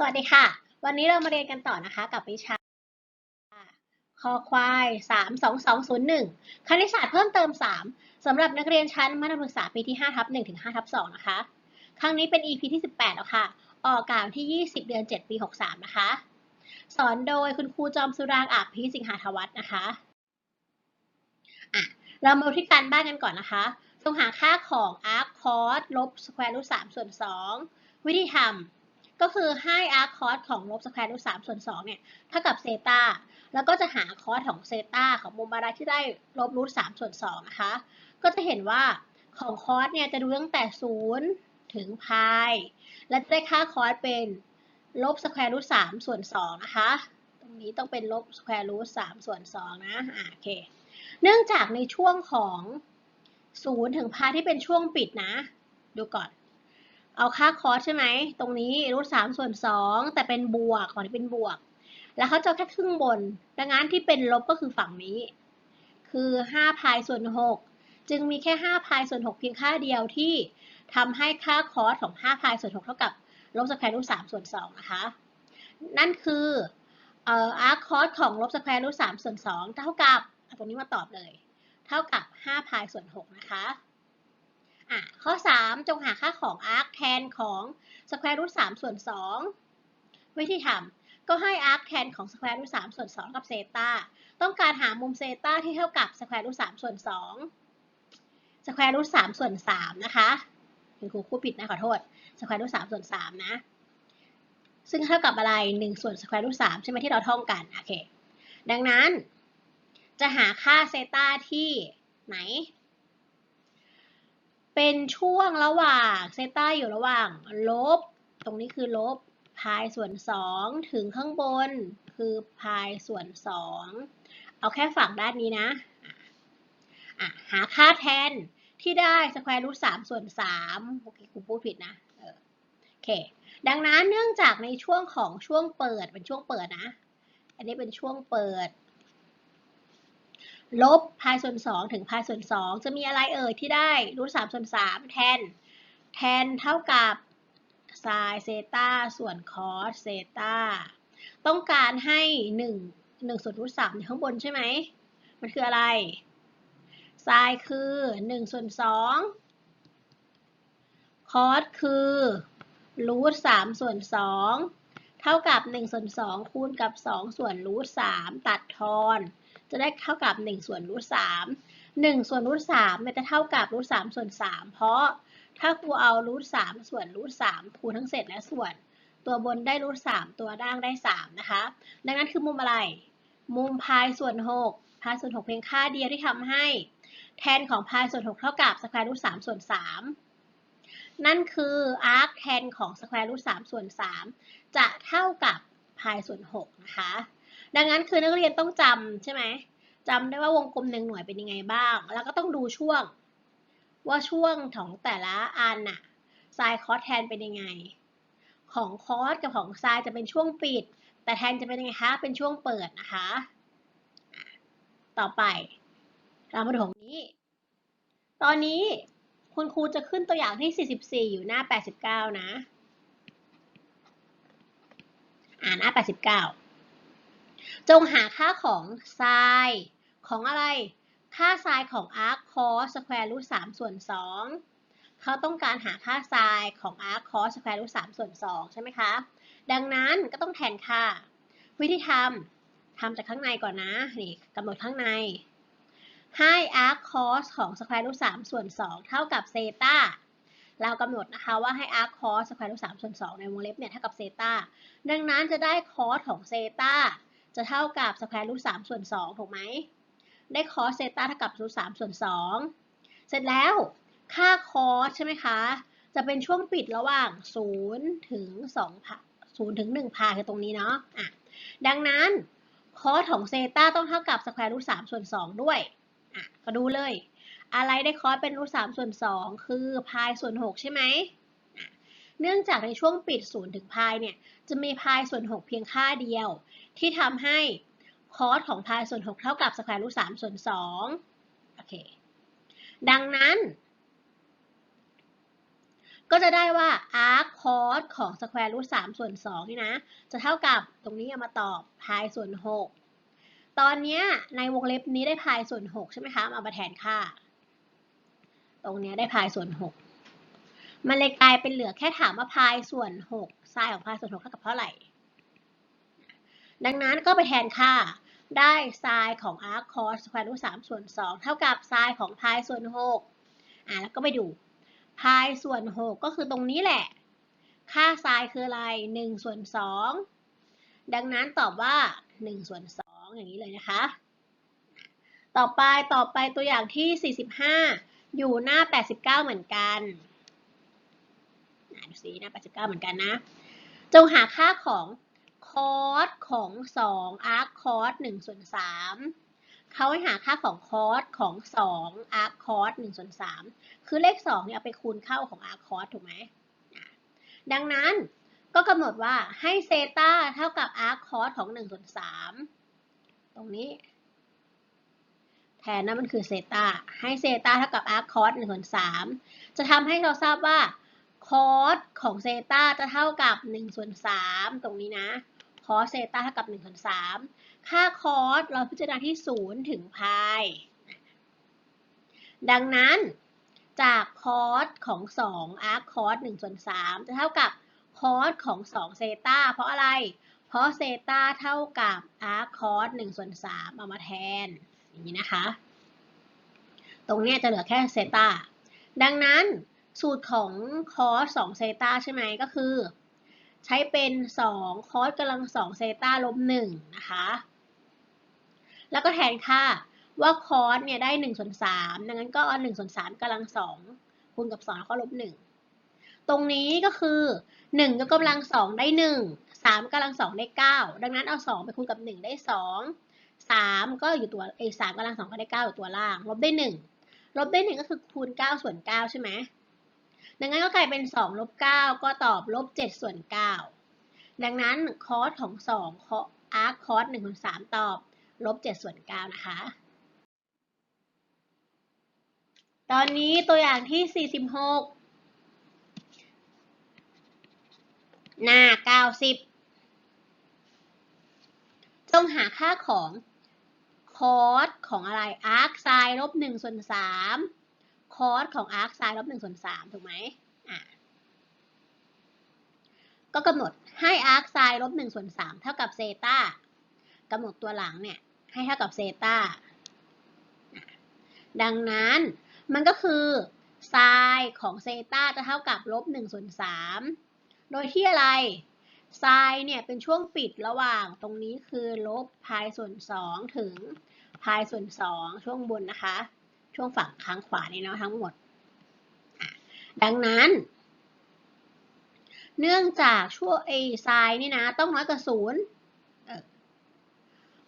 สวัสดีค่ะ วันนี้เรามาเรียนกันต่อนะคะกับวิชาคอควาย 32201 คณิตศาสตร์เพิ่มเติม 3สำหรับนักเรียนชั้นมัธยมศึกษาปีที่5ทับ1ถึง5ทับ2นะคะ ครั้งนี้เป็น EP ที่ 18 แล้วค่ะ ออกอากาศวันที่ 20 เดือน 7 ปี 63 นะคะ สอนโดยคุณครูจอมสุรางค์อาภพิสิงหาธวัฒน์นะคะอะเรามาดูที่การบ้านกันก่อนนะคะจงหาค่าของ arc cos ลบ square root 3ส่วน 2 วิธีทำ ก็คือให้ arc cos ของลบ square root 3ส่วน2เนี่ยเท่ากับเซตาแล้วก็จะหา cos ของเซตาของมุมอะไรที่ได้ลบรูท3ส่วน2นะคะ ก็จะเห็นว่าของ cos เนี่ยจะดูตั้งแต่0ถึง pi และจะได้ค่า cos เป็นลบ square root 3ส่วน2นะคะ ตรงนี้ต้องเป็นลบ square root 3ส่วน2นะอ่าโอเค เนื่องจากในช่วงของ0ถึง pi ที่เป็นช่วงปิดนะ ดูก่อน เอาค่าคอสใช่ไหม ตรงนี้รูทสามส่วนสองแต่เป็นบวกของที่เป็นบวก แล้วเขาจะแค่ครึ่งบน ดังนั้นที่เป็นลบก็คือฝั่งนี้ คือ5พายส่วน 6 จึงมีแค่5พายส่วน 6 เพียงค่าเดียวที่ทำให้ค่าคอสของ5พายส่วน 6 เท่ากับลบสแควร์รูทสามส่วน2นะคะ นั่นคืออาร์คอสของลบสแควร์รูทสามส่วน2เท่ากับเอาตรงนี้มาตอบเลย เท่ากับ5พายส่วน6นะคะ อะข้อ 3 จงหาค่าของ arc tan ของ square root 3ส่วน2วิธีทำก็ให้ arc tan ของ square root 3ส่วน2กับเซตาต้องการหามุมเซตาที่เท่ากับ square root 3ส่วน2 square root 3ส่วน3นะคะคุณครูคู่ผิดนะขอโทษ square root 3ส่วน3นะซึ่งเท่ากับอะไร 1 ส่วน square root 3ใช่ไหมที่เราท่องกัน โอเค ดังนั้น จะหาค่าเซตาที่ไหน เป็นช่วงระหว่างเซต้าอยู่ระหว่างลบ ตรงนี้คือลบพายส่วน 2 ถึงข้างบนคือพายส่วน 2 เอาแค่ฝั่งด้านนี้นะะหาค่าแทนที่ได้สแควร์รูท3ส่วน3โอเคครูพูดผิดนะโอเค ดังนั้นเนื่องจากในช่วงของช่วงเปิดเป็นช่วงเปิดนะ อันนี้เป็นช่วงเปิด ลบพายส่วน2ถึงพายส่วน2 จะมีอะไรเอ่ยที่ได้รูท3ส่วน3แทน แทนเท่ากับไซน์เซตาส่วนคอสเซตาต้องการให้1 1ส่วนรูท3อยู่ข้างบนใช่ไหม มันคืออะไรไซน์คือ1ส่วน2คอสคือรูท3ส่วน2เท่ากับ1ส่วน2คูณกับ 2 ส่วนรูท3ตัดทอน จะได้เท่ากับ 1 ส่วนรูท3 1ส่วนรูท3เนี่ยจะเท่ากับรูท3ส่วน3เพราะถ้าครูเอารูท3ส่วนรูท3คูณทั้งเศษและส่วน ตัวบนได้รูท3ตัวล่างได้3นะคะ ดังนั้นคือมุมอะไร มุมพายส่วน6พายส่วน6เพียงค่าเดียวที่ทำให้ แทนของพายส่วน6เท่ากับสแควร์รูท3ส่วน3นั่นคือ arc แทนของสแควร์รูท3ส่วน3จะเท่ากับพายส่วน6นะคะ ดังนั้นคือนักเรียนต้องจำใช่ไหมจำได้ว่าวงกลมหนึ่งหน่วยเป็นยังไงบ้าง แล้วก็ต้องดูช่วง ว่าช่วงของแต่ละอันน่ะไซน์คอสแทนเป็นยังไง ของคอสกับของไซน์จะเป็นช่วงปิด แต่แทนจะเป็นยังไงคะ เป็นช่วงเปิดนะคะอะต่อไป เรามาดูของนี้ ตอนนี้คุณครูจะขึ้นตัวอย่างที่ 44 อยู่หน้า 89 นะ อ่าหน้า 89 จงหาค่าของไซน์ของอะไร ค่าไซน์ของ arc cos square root 3ส่วน2เขาต้องการหาค่าไซน์ของ arc cos square root 3ส่วน2ใช่ไหมคะ ดังนั้นก็ต้องแทนค่า วิธีทำทำจากข้างในก่อนนะ นี่กำหนดข้างใน ให้ arc cos ของ square root 3ส่วน2เท่ากับเซตาเรากำหนดนะคะว่าให้ arc cos square root 3ส่วน2ในวงเล็บเนี่ยเท่ากับเซตาดังนั้นจะได้ cos ของเซตา จะเท่ากับ square root 3ส่วน2ถูกไหม ได้ cos เซต้าเท่ากับ root 3ส่วน2เสร็จแล้วค่า cos ใช่ไหมคะ จะเป็นช่วงปิดระหว่าง0ถึง2พา0ถึง1พาคือตรงนี้เนาะอะดังนั้น cos ของเซต้าต้องเท่ากับ square root 3ส่วน2ด้วยอะก็ดูเลย อะไรได้ cos เป็น root 3ส่วน2คือพายส่วน6ใช่ไหม เนื่องจากในช่วงปิด0ถึงพายเนี่ยจะมีพายส่วน 6 เพียงค่าเดียว ที่ทำให้คอสของพายส่วน 6 เท่ากับสแควร์รูท3ส่วน2โอเคดังนั้น ก็จะได้ว่า arc cos สของสแควร์รูทสามส่วนสองนี่นะ จะเท่ากับตรงนี้เอามาตอบพายส่วนหกตอนนี้ในวงเล็บนี้ได้พายส่วนหกใช่ไหมคะ เอามาแทนค่า ตรงนี้ได้พายส่วนหก มันเลยกลายเป็นเหลือแค่ถามว่าพายส่วนหกไซน์ของพายส่วนหกเท่ากับเท่าไหร่ ดังนั้นก็ไปแทนค่าได้ไซน์ของ arc cos สแควรูทสามส่วนสองเท่ากับไซน์ของพายส่วนหกอะแล้วก็ไปดูพายส่วนหกก็คือตรงนี้แหละ ค่าไซน์คืออะไรหนึ่งส่วนสองดังนั้นตอบว่าหนึ่งส่วนสองอย่างนี้เลยนะคะ ต่อไปต่อไปตัวอย่างที่สี่สิบห้าอยู่หน้าแปดสิบเก้าเหมือนกัน ดูสิหน้าแปดสิบเหมือนกันนะ จงหาค่าของคอสของสองอาร์คคอสหนึ่งส่วนสามเขาให้หาค่าของคอสของสองอาร์คคอสหนึ่งส่วนสามคือเลขสองเนี่ยเอาไปคูณเข้าของอาร์คคอสถูกไหมดังนั้นก็กำหนดว่าให้เซตาเท่ากับอาร์คคอสของหนึ่งส่วนสามตรงนี้ แทนนั้นมันคือเซตาให้เซตาเท่ากับอาร์คคอสหนึ่งส่วนสามจะทำให้เราทราบว่า คอสของเซตาจะเท่ากับ1ส่วน3ตรงนี้นะคอสเซตาเท่ากับ1ส่วน3ค่าคอสเราพิจารณาที่ 0 ถึงพายดังนั้นจากคอสของ2อาร์คคอส1ส่วน3จะเท่ากับคอสของ2เซตาเพราะอะไร เพราะเซตาเท่ากับอาร์คคอส1ส่วน3เอามาแทนอย่างนี้นะคะ ตรงนี้จะเหลือแค่เซตาดังนั้น สูตรของคอส2เซตาใช่ไหมก็คือ ใช้เป็น2คอสกำลัง2เซตาลบ1นะคะ แล้วก็แทนค่าว่าคอสเนี่ยได้1ส่วน3ดังนั้นก็เอา1ส่วน3กำลัง2คูณกับ2แล้วก็ลบ1ตรงนี้ก็คือ1ยกกำลัง2ได้ 1 3กำลัง2ได้ 9 ดังนั้นเอา 2 ไปคูณกับ 1 ได้ 2 3 ก็อยู่ตัวเอ3กำลัง2ก็ได้ 9 อยู่ตัวล่าง ลบได้ 1 ลบได้ 1 ก็คือคูณ 9 ส่วน 9 ใช่ไหม ดังนั้นก็กลายเป็น2ลบ9ก็ตอบลบ7ส่วน9ดังนั้นคอสของ2อาร์คคอส1คูณ3ตอบลบ7ส่วน9นะคะ ตอนนี้ตัวอย่างที่ 46 หน้า 90 จงหาค่าของคอสของอะไรอาร์คไซน์ลบ1ส่วน3 คอสของอาร์คไซน์ลบ1ส่วน3ถูกไหมอะก็กำหนดให้อาร์คไซน์ลบ1ส่วน3เท่ากับเซตากำหนดตัวหลังเนี่ยให้เท่ากับเซตาดังนั้นมันก็คือไซน์ของเซตาจะเท่ากับลบ1ส่วน3โดยที่อะไรไซน์เนี่ยเป็นช่วงปิดระหว่างตรงนี้คือลบพายส่วน2ถึงพายส่วน2ช่วงบนนะคะ ช่วงฝั่งข้างขวานี่เนาะทั้งหมด ดังนั้น เนื่องจากช่วงไอไซน์นี่นะ ต้องน้อยกว่าศูนย์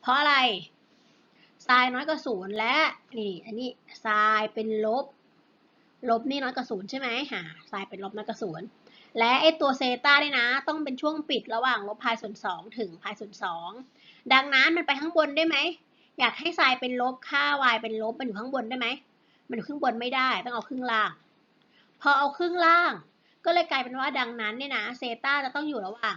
เพราะอะไรไซน์น้อยกว่าศูนย์และนี่อันนี้ไซน์เป็นลบ ลบนี่น้อยกว่าศูนย์ใช่ไหมหาไซน์เป็นลบน้อยกว่าศูนย์และไอตัวเซตาเนี่ยนะ ต้องเป็นช่วงปิดระหว่างลบพายส่วน2ถึงพายส่วน2ดังนั้นมันไปข้างบนได้ไหม อยากให้ไซน์เป็นลบค่า y เป็นลบมันอยู่ข้างบนได้ไหม มันอยู่ข้างบนไม่ได้ ต้องเอาครึ่งล่าง พอเอาครึ่งล่าง ก็เลยกลายเป็นว่าดังนั้นเนี่ยนะเซต้าจะต้องอยู่ระหว่าง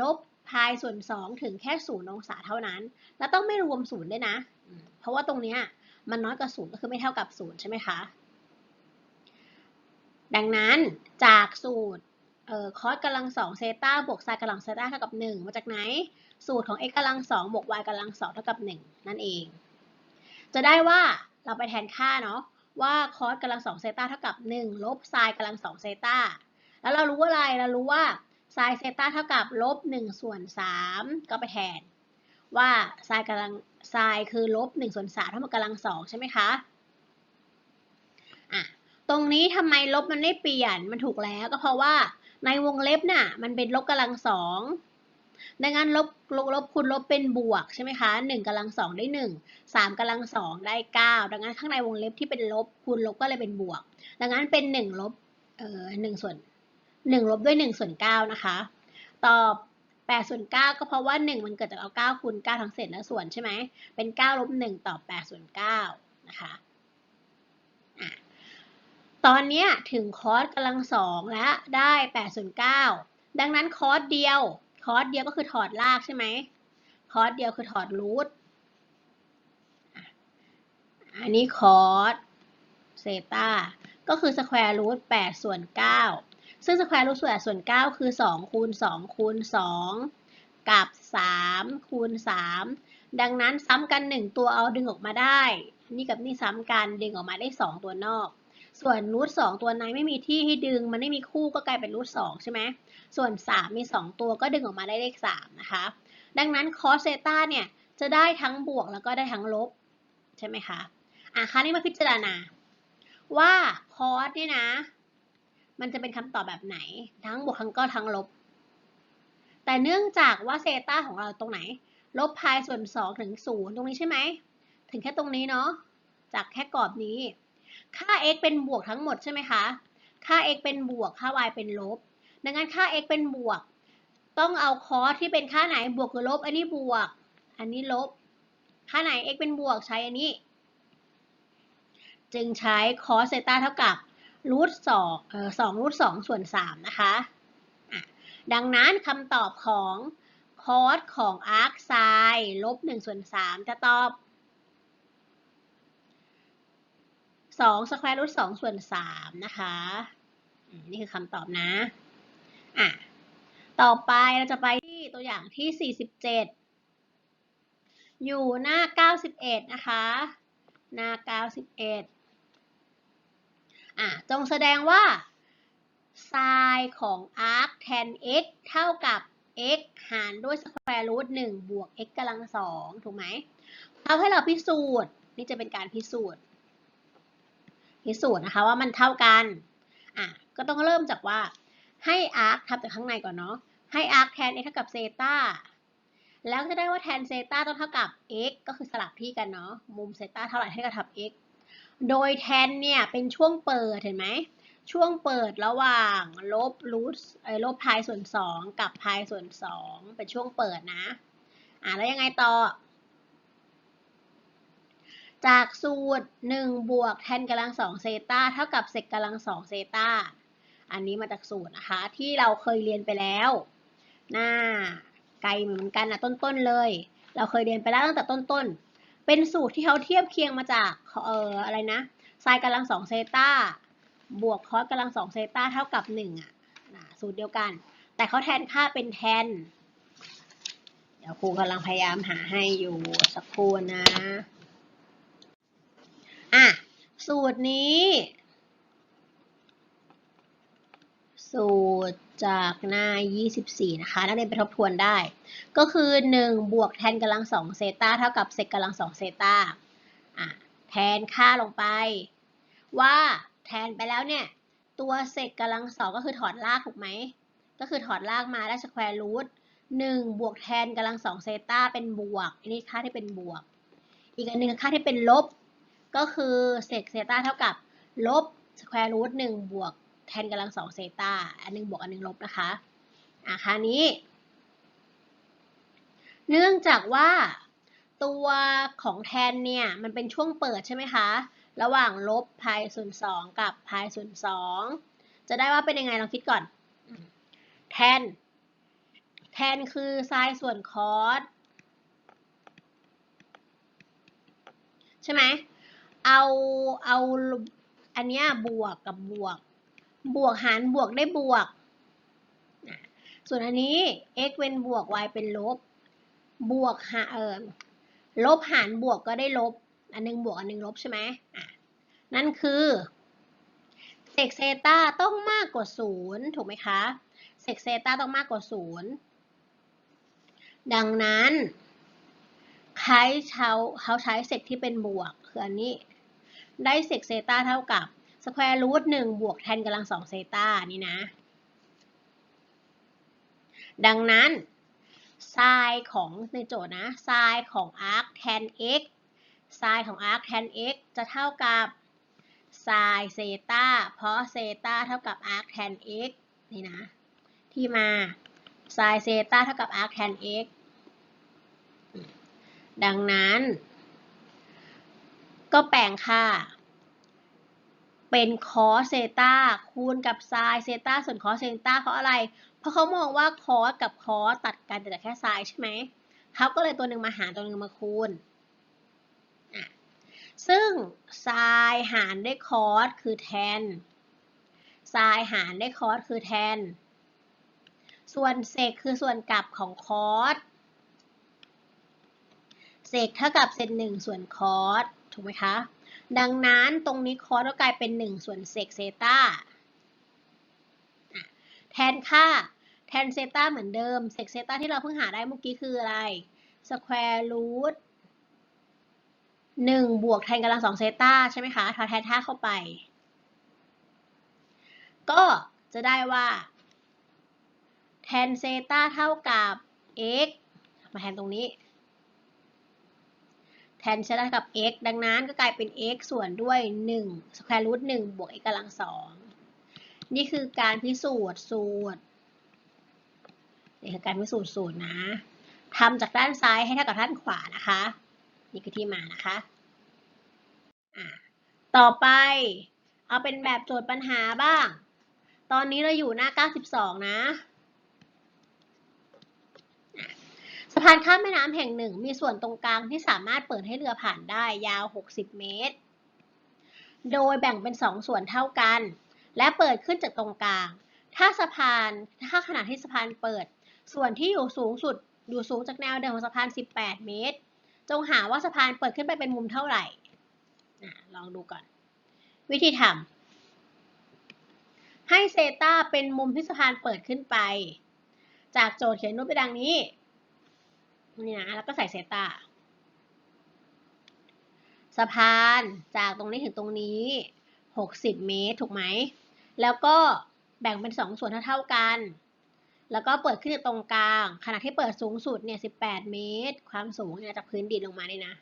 ลบพายส่วน 2 ถึงแค่ศูนย์องศาเท่านั้น แล้วต้องไม่รวมศูนย์ด้วยนะ เพราะว่าตรงนี้มันน้อยกว่าศูนย์ก็คือไม่เท่ากับศูนย์ใช่ไหมคะ ดังนั้นจากสูตร เอ่อคอสกำลังสองเซตาบวกไซน์กำลังเซตาเท่ากับ 1 มาจากไหน สูตรของ x กำลังสองบวก y กำลังสองเท่ากับ 1 นั่นเอง จะได้ว่าเราไปแทนค่าเนาะว่าคอสกำลังสองเซตาเท่ากับ 1 ลบไซน์กำลังสองเซตาแล้วเรารู้อะไรเรารู้ว่าไซน์เซตาเท่ากับลบ1ส่วน3ก็ไปแทน ว่าไซน์กำลังไซน์คือลบ1ส่วน3เท่ากับกำลังสองใช่ไหมคะอะตรงนี้ทำไมลบมันไม่เปลี่ยนมันถูกแล้วก็เพราะว่า ในวงเล็บน่ะมันเป็นลบกำลังสองดังนั้นลบลบลบคูณลบเป็นบวกใช่ไหมคะหนึ่งกำลังสองได้หนึ่งสามกำลังสองได้เก้าดังนั้นข้างในวงเล็บที่เป็นลบคูณลบก็เลยเป็นบวก ดังนั้นเป็นหนึ่งลบเอ่อหนึ่งส่วนหนึ่งลบด้วยหนึ่งส่วนเก้านะคะ ตอบแปดส่วนเก้าก็เพราะว่าหนึ่งมันเกิดจากเอาเก้าคูณเก้าทั้งเศษและส่วนใช่ไหมเป็นเก้าลบหนึ่งตอบแปดส่วนเก้านะคะ ตอนนี้ถึงคอสกำลังสองแล้วได้ 8 ส่วน 9 ดังนั้นคอร์สเดียว คอร์สเดียวก็คือถอดรากใช่ไหมคอร์สเดียวคือถอดรูทอันนี้คอร์สเซตาก็คือสแควร์รูท8ส่วน 9 ซึ่งสแควร์รูทส่วน 9 คือ 2 คูณ 2 คูณ 2 กับ 3 คูณ 3 ดังนั้นซ้ำกัน 1 ตัวเอาดึงออกมาได้ นี่กับนี่ซ้ำกันดึงออกมาได้ 2 ตัวนอก ส่วนรูท2ตัวในไม่มีที่ให้ดึง มันไม่มีคู่ก็กลายเป็นรูท2ใช่ไหมส่วน 3 มี 2 ตัวก็ดึงออกมาได้เลข 3 นะคะ ดังนั้นคอสเซตาเนี่ยจะได้ทั้งบวกแล้วก็ได้ทั้งลบ ใช่ไหมคะอะคราวนี้มาพิจารณา ว่าคอสเนี่ยนะ มันจะเป็นคำตอบแบบไหน ทั้งบวกทั้งก็ทั้งลบ แต่เนื่องจากว่าเซตาของเราตรงไหน ลบพายส่วน2ถึง0ตรงนี้ใช่ไหม ถึงแค่ตรงนี้เนาะจากแค่กรอบนี้ ค่า x เป็นบวกทั้งหมดใช่ไหมคะ ค่า x เป็นบวก ค่า y เป็นลบ ดังนั้นค่า x เป็นบวก ต้องเอาคอสที่เป็นค่าไหนบวกหรือลบ อันนี้บวก อันนี้ลบ ค่าไหน x เป็นบวกใช้อันนี้ จึงใช้คอสเซต้าเท่ากับรูทสองเอ่อสองรูทสองส่วนสามนะคะะดังนั้นคำตอบของคอสของอาร์คไซลบหนึ่งส่วนสามจะตอบ สองสแควร์รูทสองส่วนสามนะคะนี่คือคำตอบนะอะต่อไปเราจะไปที่ตัวอย่างที่ 47 อยู่หน้า 91 นะคะ หน้า 91อะจงแสดงว่า sin ของ arc tan x เท่ากับ x หารด้วย square root 1บวก x กำลังสองถูกไหมเอาให้เราพิสูจน์ นี่จะเป็นการพิสูจน์ พิสูจน์นะคะว่ามันเท่ากันอะก็ต้องเริ่มจากว่าให้ arc ทำจากข้างในก่อนเนาะให้ arc tan x เท่ากับเซตาแล้วจะได้ว่า tan เซตาต้องเท่ากับ x ก็คือสลับที่กันเนาะมุมเซตาเท่าไหร่ให้กับทับ x โดย tan เนี่ยเป็นช่วงเปิดเห็นไหมช่วงเปิดระหว่างลบรูทเอ้ลบพายส่วน 2 กับพายส่วน 2 เป็นช่วงเปิดนะอะแล้วยังไงต่อ จากสูตร 1 บวกแทนกำลัง2เซตาเท่ากับเซกกำลัง2เซตาอันนี้มาจากสูตรนะคะที่เราเคยเรียนไปแล้วหน้าไกลเหมือนกันนะต้นๆเลย เราเคยเรียนไปแล้วตั้งแต่ต้นๆ เป็นสูตรที่เขาเทียบเคียงมาจากเอ่ออะไรนะไซน์กำลังสองเซตาบวกคอสกำลังสองเซตาเท่ากับหนึ่งอะสูตรเดียวกัน แต่เขาแทนค่าเป็นแทน เดี๋ยวครูกำลังพยายามหาให้อยู่สักครู่นะ อะ สูตรนี้ สูตรจากหน้า 24 นะคะ นักเรียนไปทบทวนได้ ก็คือ 1 บวกแทนกำลัง2เซตาเท่ากับเซกกำลัง2เซตาอะ แทนค่าลงไป ว่าแทนไปแล้วเนี่ย ตัวเซกกำลังสองก็คือถอดรากถูกไหม ก็คือถอดรากมาได้สแควร์รูทหนึ่งบวกแทนกำลังสองเซตาเป็นบวก อันนี้ค่าที่เป็นบวก อีกอันหนึ่งค่าที่เป็นลบ ก็คือเซกเซต้าเท่ากับลบสแควร์รูทหนึ่งบวกแทนกำลังสองเซต้าอันหนึ่งบวกอันหนึ่งลบนะคะอะคราวนี้ เนื่องจากว่าตัวของแทนเนี่ย มันเป็นช่วงเปิดใช่ไหมคะ ระหว่างลบพายส่วนสองกับพายส่วนสองจะได้ว่าเป็นยังไงลองคิดก่อน แทน แทนคือไซน์ส่วนคอสใช่ไหม เอาเอาอันเนี้ยบวกกับบวก บวกหารบวกได้บวก ส่วนอันนี้ x เป็นบวก y เป็นลบ บวกหาเออลบหารบวกก็ได้ลบ อันหนึงบวกอันหนึงลบใช่ไหมอะนั่นคือเซกเซต้าต้องมากกว่าศูนย์ถูกไหมคะเซกเซต้าต้องมากกว่าศูนย์ดังนั้นใช้เขาเขาใช้เซกที่เป็นบวกคืออันนี้ ได้เซกเซตาเท่ากับสแควร์รูทหนึ่งบวกแทนกำลังสองเซตานี่นะ ดังนั้นไซน์ของในโจทย์นะไซน์ของ arc tan x ไซน์ของ arc tan x จะเท่ากับไซน์เซตาเพราะเซตาเท่ากับ arc tan x นี่นะ ที่มาไซน์เซตาเท่ากับ arc tan x ดังนั้น ก็แปลงค่า เป็นคอสเซตาคูณกับไซน์เซตาส่วนคอสเซตาเพราะอะไร เพราะเขามองว่าคอสกับคอสตัดกันแต่แค่ไซน์ใช่ไหมเขาก็เลยตัวหนึ่งมาหารตัวหนึ่งมาคูณ ซึ่งไซน์หารด้วยคอสคือแทนไซน์หารด้วยคอสคือแทน ส่วนเซกคือส่วนกลับของคอสเซกเท่ากับเซนหนึ่งส่วนคอส ถูกไหมคะ ดังนั้นตรงนี้คอสก็กลายเป็น 1 ส่วนเซกเซตาแทนค่าแทนเซตาเหมือนเดิมเซกเซตาที่เราเพิ่งหาได้เมื่อกี้คืออะไรสแควร์รูทหนึ่งบวกแทนกำลังสองเซตาใช่ไหมคะทอแทนท่าเข้าไป ก็จะได้ว่าแทนเซตาเท่ากับ x มาแทนตรงนี้ แทนเซตากับ x ดังนั้นก็กลายเป็น x ส่วนด้วย1 square root 1บวก x กำลัง2นี่คือการพิสูจน์สูตรนี่คือการพิสูจน์สูตรนะทำจากด้านซ้ายให้เท่ากับด้านขวานะคะ นี่คือที่มานะคะะต่อไปเอาเป็นแบบโจทย์ปัญหาบ้าง ตอนนี้เราอยู่หน้า 92 นะ สะพานข้ามแม่น้ำแห่งหนึ่ง มีส่วนตรงกลางที่สามารถเปิดให้เรือผ่านได้ยาว 60 เมตร โดยแบ่งเป็น 2 ส่วนเท่ากัน และเปิดขึ้นจากตรงกลาง ถ้าสะพานถ้าขณะที่สะพานเปิด ส่วนที่อยู่สูงสุดอยู่สูงจากแนวเดิมของสะพาน 18 เมตร จงหาว่าสะพานเปิดขึ้นไปเป็นมุมเท่าไหร่ลองดูก่อน วิธีทำให้เซตาเป็นมุมที่สะพานเปิดขึ้นไป จากโจทย์เขียนรูปไปดังนี้ นี่นะแล้วก็ใส่เซตาสะพานจากตรงนี้ถึงตรงนี้ 60 เมตรถูกไหม แล้วก็แบ่งเป็น 2 ส่วนเท่าๆกัน แล้วก็เปิดขึ้นตรงกลางขณะที่เปิดสูงสุดเนี่ย 18 เมตร ความสูงเนี่ยจากพื้นดินลงมาเนี่ยนะ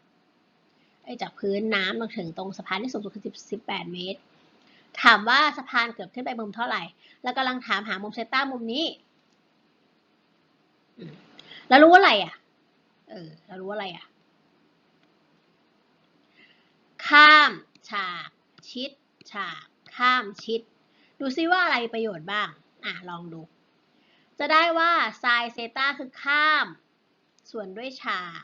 ไอ้จากพื้นน้ำลงถึงตรงสะพานที่สูงสุดคือ18 เมตร ถามว่าสะพานเกิดขึ้นไปมุมเท่าไหร่ แล้วกำลังถามหามุมเซต้ามุมนี้ แล้วรู้ว่าอะไรอะ เออแล้วรู้ว่าอะไรอะ ข้ามฉาก ชิด ฉาก ข้ามชิด ดูซิว่าอะไรประโยชน์บ้าง อะ ลองดู จะได้ว่าไซน์เซต้าคือข้าม ส่วนด้วยฉาก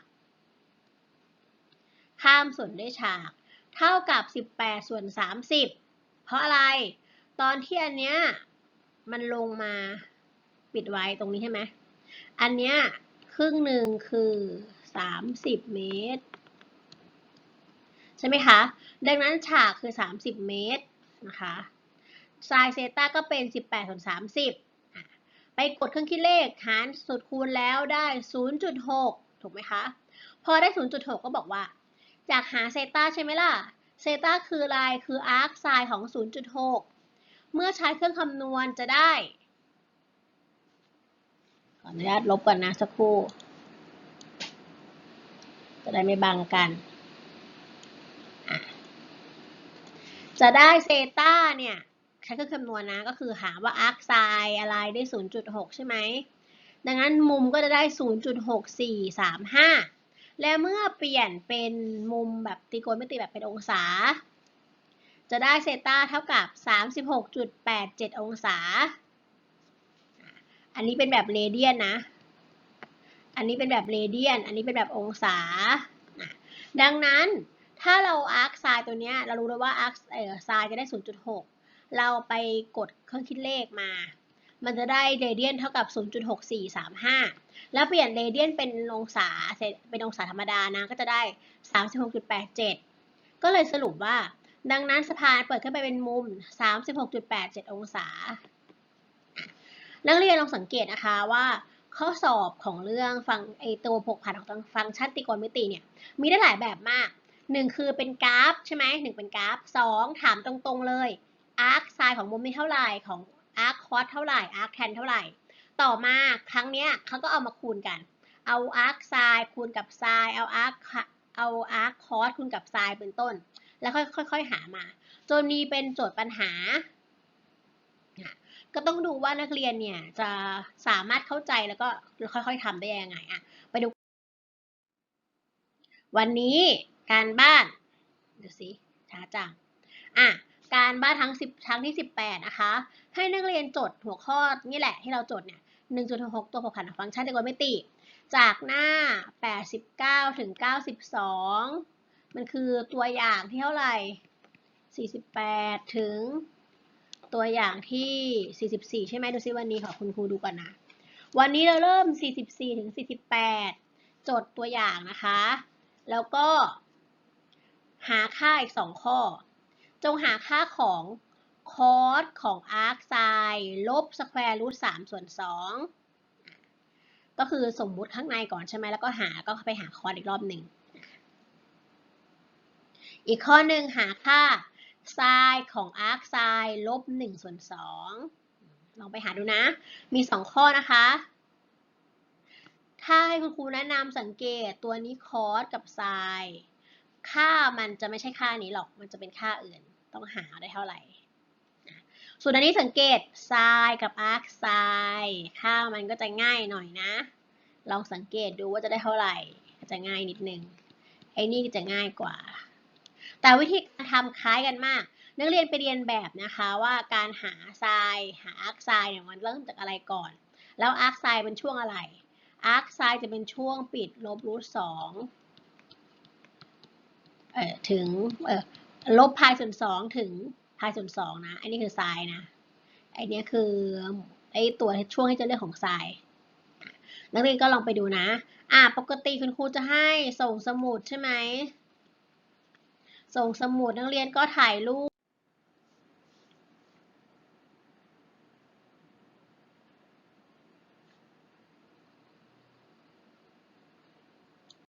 ข้ามส่วนด้วยฉาก เท่ากับ 18 ส่วน 30 เพราะอะไร ตอนที่อันเนี้ยมันลงมาปิดไว้ตรงนี้ใช่ไหม อันเนี้ย ครึ่งหนึ่งคือ30เมตร ใช่ไหมคะ ดังนั้นฉากคือ30เมตรนะคะไซน์เซต้าก็เป็น18ส่วน30ไปกดเครื่องคิดเลขหารสุดคูณแล้วได้0.6ถูกไหมคะ พอได้0.6ก็บอกว่า จากหาเซต้าใช่ไหมล่ะ เซต้าคืออะไรคืออาร์คไซน์ของ0.6เมื่อใช้เครื่องคำนวณจะได้ ออนุญาตลบก่อนนะสักครู่ จะได้ไม่บังกัน จะได้เซต้าเนี่ยใช้เครื่องคำนวณนะก็คือหาว่าอาร์คไซน์อะไรได้ 0.6 ใช่ไหม ดังนั้นมุมก็จะได้ 0.6435 และเมื่อเปลี่ยนเป็นมุมแบบตรีโกณมิติแบบเป็นองศา จะได้เซต้าเท่ากับ 36.87 องศา อันนี้เป็นแบบเรเดียนนะ อันนี้เป็นแบบเรเดียน อันนี้เป็นแบบองศา ดังนั้นถ้าเราอาร์คไซน์ตัวนี้เรารู้แล้วว่าอาร์คไซน์จะได้ 0.6 เราไปกดเครื่องคิดเลขมา มันจะได้เรเดียนเท่ากับ 0.6435 แล้วเปลี่ยนเรเดียนเป็นองศาเป็นองศาธรรมดานะก็จะได้ 36.87 ก็เลยสรุปว่า ดังนั้นสะพานเปิดขึ้นไปเป็นมุม 36.87 องศา นักเรียนลองสังเกตนะคะว่าข้อสอบของเรื่องฟังไอตัวผกผันของฟังก์ชันตรีโกณมิติเนี่ยมีได้หลายแบบมากหนึ่งคือเป็นกราฟใช่ไหมหนึ่งเป็นกราฟสองถามตรงๆเลยอาร์คไซน์ของมุมนี้เท่าไหร่ของอาร์คคอสเท่าไหร่อาร์คแทนเท่าไหร่ ต่อมาครั้งเนี้ยเขาก็เอามาคูณกัน เอาอาร์คไซน์คูณกับไซน์เอาอาร์คเอาอาร์คคอสคูณกับไซน์เป็นต้น แล้วค่อยๆหามา จนมีเป็นโจทย์ปัญหา ก็ต้องดูว่านักเรียนเนี่ยจะสามารถเข้าใจแล้วก็ค่อยๆทำได้ยังไงอะไปดู วันนี้การบ้านดูสิช้าจังอะการบ้านทั้ง10ทั้งที่ 18 นะคะ ให้นักเรียนจดหัวข้อนี่แหละที่เราจดเนี่ย1.6 ตัวผกผันของฟังก์ชันตริโกณเมตรีจากหน้า 89 ถึง 92 มันคือตัวอย่างที่เท่าไหร่ 48 ถึง ตัวอย่างที่ 44 ใช่ไหมดูซิวันนี้ขอคุณครูดูก่อนนะ วันนี้เราเริ่ม 44 ถึง 48 จดตัวอย่างนะคะ แล้วก็ หาค่าอีก 2 ข้อ จงหาค่าของคอสของอาร์คไซน์ลบสแควร์รูท3ส่วน 2 ก็คือสมมุติข้างในก่อนใช่ไหมแล้วก็หาก็ไปหาคอสอีกรอบหนึ่ง อีกข้อหนึ่งหาค่า ไซน์ของอาร์คไซน์ลบ1ส่วน2ลองไปหาดูนะ มี 2 ข้อนะคะ ถ้าให้คุณครูแนะนำสังเกตตัวนี้คอสกับไซน์ค่ามันจะไม่ใช่ค่านี้หรอก มันจะเป็นค่าอื่น ต้องหาได้เท่าไหร่ ส่วนอันนี้สังเกตไซน์กับอาร์คไซน์ค่ามันก็จะง่ายหน่อยนะ ลองสังเกตดูว่าจะได้เท่าไหร่ จะง่ายนิดนึง ไอ้นี่จะง่ายกว่า แต่วิธีการทำคล้ายกันมาก นักเรียนไปเรียนแบบนะคะว่าการหาไซน์หาอาร์คไซน์เนี่ยมันเริ่มจากอะไรก่อน แล้วอาร์คไซน์เป็นช่วงอะไร อาร์คไซน์จะเป็นช่วงปิดลบรูทสองเอ่อถึงเอ่อลบพายส่วนสองถึงพายส่วนสองนะ อันนี้คือไซน์นะไอเนี้ยคือไอตัวช่วงที่จะเลือกของไซน์นักเรียนก็ลองไปดูนะ อ่าปกติคุณครูจะให้ส่งสมุดใช่ไหม ส่งสมุดนักเรียนก็ถ่ายรูป